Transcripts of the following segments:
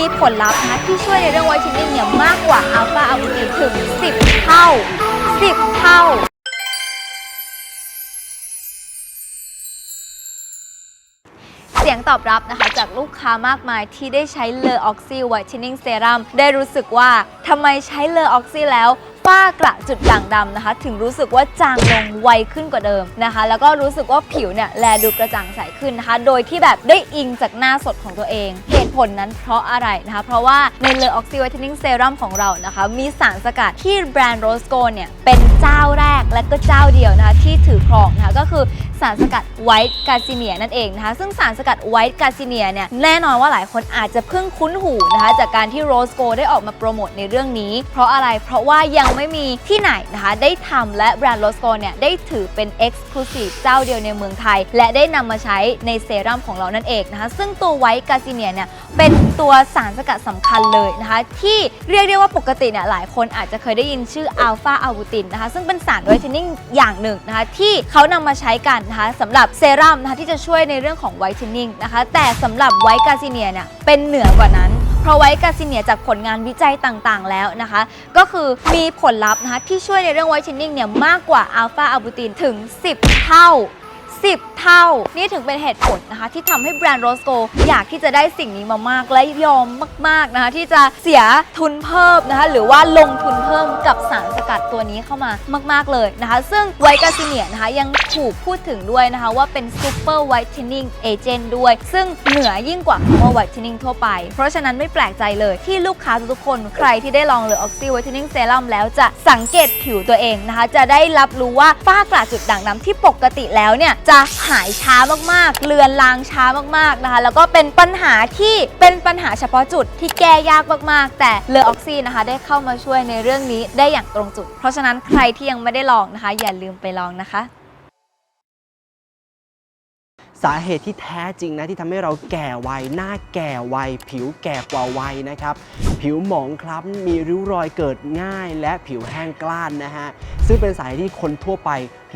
มีผลลัพธ์นะคะที่ช่วยในเรื่องไวท์เทนนิ่งเนี่ยมากกว่าอัลฟาอะบูตินถึง 10 เท่า 10 เท่าเสียงตอบรับนะคะจากลูกค้ามากมายที่ได้ใช้เลอออกซิไวท์เทนนิ่งเซรั่มได้รู้สึกว่าทำไมใช้เลอออกซิแล้ว ฝ้ากระจุดด่างดำนะคะ ถึงรู้สึกว่าจางลงไวขึ้นกว่าเดิมนะคะ แล้วก็รู้สึกว่าผิวเนี่ยแลดูกระจ่างใสขึ้นนะคะ โดยที่แบบได้อิงจากหน้าสดของตัวเอง เหตุผลนั้นเพราะอะไรนะคะ เพราะว่าในเลอออกซิไวท์เทนนิ่งเซรั่มของเรานะคะ มีสารสกัดที่แบรนด์โรสโกเนี่ยเป็นเจ้าแรกและก็เจ้าเดียวนะคะที่ถือครองนะคะก็คือสารสกัดไวท์กาซิเนียนั่นเองนะคะ ซึ่งสารสกัดไวท์กาซิเนียเนี่ยแน่นอนว่าหลายคนอาจจะเพิ่งคุ้นหูนะคะ จากการที่โรสโกได้ออกมาโปรโมทในเรื่องนี้ เพราะอะไรเพราะว่ายังไม่มีที่ไหนนะคะ ได้ทำและแบรนด์โรสโกเนี่ยได้ถือเป็น Exclusive เจ้าเดียวในเมืองไทย และได้นำมาใช้ในเซรั่มของเรานั่นเองนะคะ ซึ่งตัวไวท์กาซิเนียเนี่ยเป็นตัวสารสกัดสำคัญเลยนะคะ ที่เรียกได้ว่าปกติเนี่ยหลายคนอาจจะเคยได้ยินชื่ออัลฟาอะบูตินนะคะ ซึ่งเป็นสารไวท์เทนนิ่งอย่างหนึ่งนะคะที่เขานำมาใช้กันนะคะสำหรับเซรั่มนะคะที่จะช่วยในเรื่องของไวท์เทนนิ่งนะคะแต่สำหรับไวท์กาซิเนียเนี่ยเป็นเหนือกว่านั้น เพราะไวท์กาซิเนียจากผลงานวิจัยต่างๆ แล้วนะคะ ก็คือมีผลลัพธ์นะคะที่ช่วยในเรื่องไวท์เทนนิ่งเนี่ยมากกว่าอัลฟาอะบูตินถึง 10 เท่า 10 เท่า นี่ถึงเป็นเหตุผลนะคะ ที่ทำให้แบรนด์โรสโกอยากที่จะได้สิ่งนี้มามาก และยอมมาก ๆนะคะ ที่จะเสียทุนเพิ่มนะคะ หรือว่าลงทุนเพิ่มกับสารสกัดตัวนี้เข้ามามาก ๆเลยนะคะ ซึ่งไวท์กาซิเนียนะคะยังถูกพูดถึงด้วยนะคะว่าเป็นซูเปอร์ไวท์เทนนิ่งเอเจนต์ด้วย ซึ่งเหนือยิ่งกว่าคำว่าไวท์เทนนิ่งทั่วไป เพราะฉะนั้นไม่แปลกใจเลยที่ลูกค้าทุกๆคนใครที่ได้ลองเลอออกซิไวท์เทนนิ่งเซรั่มแล้วจะสังเกตผิวตัวเองนะคะ จะได้รับรู้ว่าฝ้ากระจุดด่างดำที่ปกติแล้วเนี่ยจะหายช้ามากๆ เลือนลางช้ามากๆนะคะ แล้วก็เป็นปัญหาที่เป็นปัญหาเฉพาะจุดที่แก้ยากมากๆ แต่เลอออกซินะคะได้เข้ามาช่วยในเรื่องนี้ได้อย่างตรงจุด เพราะฉะนั้นใครที่ยังไม่ได้ลองนะคะ อย่าลืมไปลองนะคะ สาเหตุที่แท้จริงนะที่ทำให้เราแก่วัย หน้าแก่วัย ผิวแก่กว่าวัยนะครับ ผิวหมองคล้ำมีริ้วรอยเกิดง่าย และผิวแห้งกล้านนะฮะ ซึ่งเป็นสาเหตุที่คนทั่วไป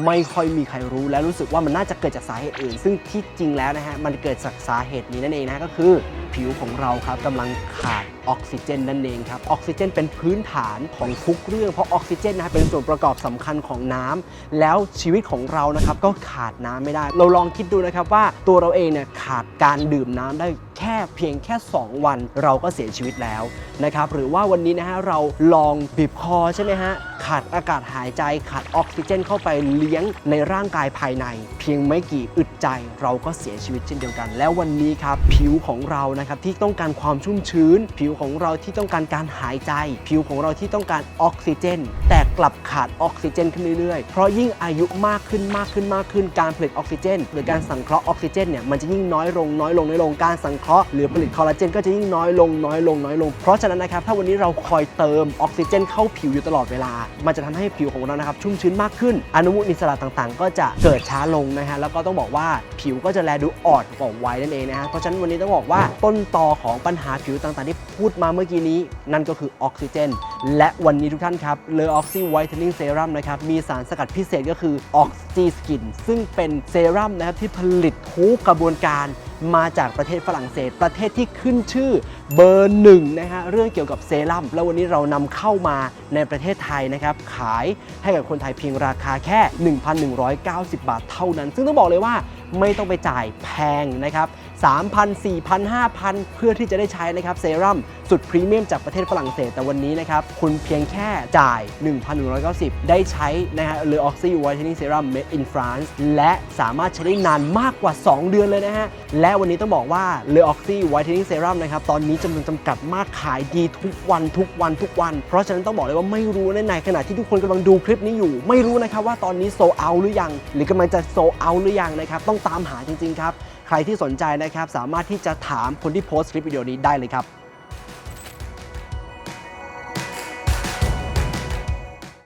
ไม่ค่อยมีใครรู้ และรู้สึกว่ามันน่าจะเกิดจากสาเหตุอื่น ซึ่งที่จริงแล้วนะฮะมันเกิดจากสาเหตุนี้นั่นเองนะก็คือ ผิวของเราครับกำลังขาด ออกซิเจนนั่นเองครับ ออกซิเจนเป็นพื้นฐานของทุกเรื่อง เพราะออกซิเจนนะเป็นส่วนประกอบสำคัญของน้ำแล้วชีวิตของเรานะครับก็ขาดน้ำไม่ได้ เราลองคิดดูนะครับว่าตัวเราเองเนี่ยขาดการดื่มน้ำได้แค่เพียงแค่ 2 วันเราก็เสียชีวิตแล้วนะครับหรือว่าวันนี้นะฮะเราลองบีบคอใช่ไหมฮะขาดอากาศหายใจขาดออกซิเจน เข้าไปเลี้ยงในร่างกายภายใน เพียงไม่กี่อึดใจเราก็เสียชีวิตเช่นเดียวกัน แล้ววันนี้ครับผิวของเรานะครับที่ต้องการความชุ่มชื้น ผิวของเราที่ต้องการการหายใจ ผิวของเราที่ต้องการออกซิเจน แต่กลับขาดออกซิเจนขึ้นเรื่อยๆ เพราะยิ่งอายุมากขึ้นมากขึ้นมากขึ้นการผลิตออกซิเจน หรือการสังเคราะห์ออกซิเจนเนี่ยมันจะยิ่งน้อยลงน้อยลงน้อยลงการสังเคราะห์หรือผลิตคอลลาเจนก็จะยิ่งน้อยลงน้อยลงน้อยลง เพราะฉะนั้นนะครับถ้าวันนี้เราคอยเติมออกซิเจน เข้าผิวอยู่ตลอดเวลา มันจะทำให้ผิวของเรานะครับชุ่มชื้นมากขึ้น อนุมูลอิสระต่างๆ ก็จะเกิดช้าลงนะฮะแล้วก็ต้องบอกว่าผิวก็จะแลดูอ่อนกว่าวัยนั่นเองนะฮะเพราะฉะนั้นวันนี้ต้องบอกว่าต้นตอของปัญหาผิวต่างๆที่พููดมาเมื่อกี้นี้ นั่นก็คือออกซิเจน และวันนี้ทุกท่านครับเลอออกซิไวท์เทนนิ่งเซรั่มนะครับ มีสารสกัดพิเศษก็คือออกซิสกินซึ่งเป็นเซรั่มนะครับที่ผลิตทุกกระบวนการ มาจากประเทศฝรั่งเศส ประเทศที่ขึ้นชื่อเบอร์หนึ่งนะฮะเรื่องเกี่ยวกับเซรั่มแล้ววันนี้เรานำเข้ามาในประเทศไทยนะครับขายให้กับคนไทยเพียงราคาแค่ 1,190 บาทเท่านั้น ซึ่งต้องบอกเลยว่าไม่ต้องไปจ่ายแพงนะครับ3,000 4,000 5,000 เพื่อที่จะได้ใช้นะครับเซรั่มสุดพรีเมียมจากประเทศฝรั่งเศสแต่วันนี้นะครับ คุณเพียงแค่จ่าย 1,190 ได้ใช้นะฮะเลอออกซิไวท์เทนนิ่งเซรั่ม made in France และสามารถใช้ได้นานมากกว่า 2 เดือนเลยนะฮะ และวันนี้ต้องบอกว่าเลอออกซิไวท์เทนนิ่งเซรั่มนะครับ ตอนนี้จำนวนจำกัดมากขายดีทุกวันทุกวันทุกวัน เพราะฉะนั้นต้องบอกเลยว่าไม่รู้ในในขณะที่ทุกคนกำลังดูคลิปนี้อยู่ ไม่รู้นะครับว่าตอนนี้โซเอาหรือยัง หรือกำลังจะโซเอาหรือยังนะครับต้องตามหาจริงๆครับใครที่สนใจนะครับสามารถที่จะถามคนที่โพสต์คลิปวิดีโอนี้ได้เลยครับ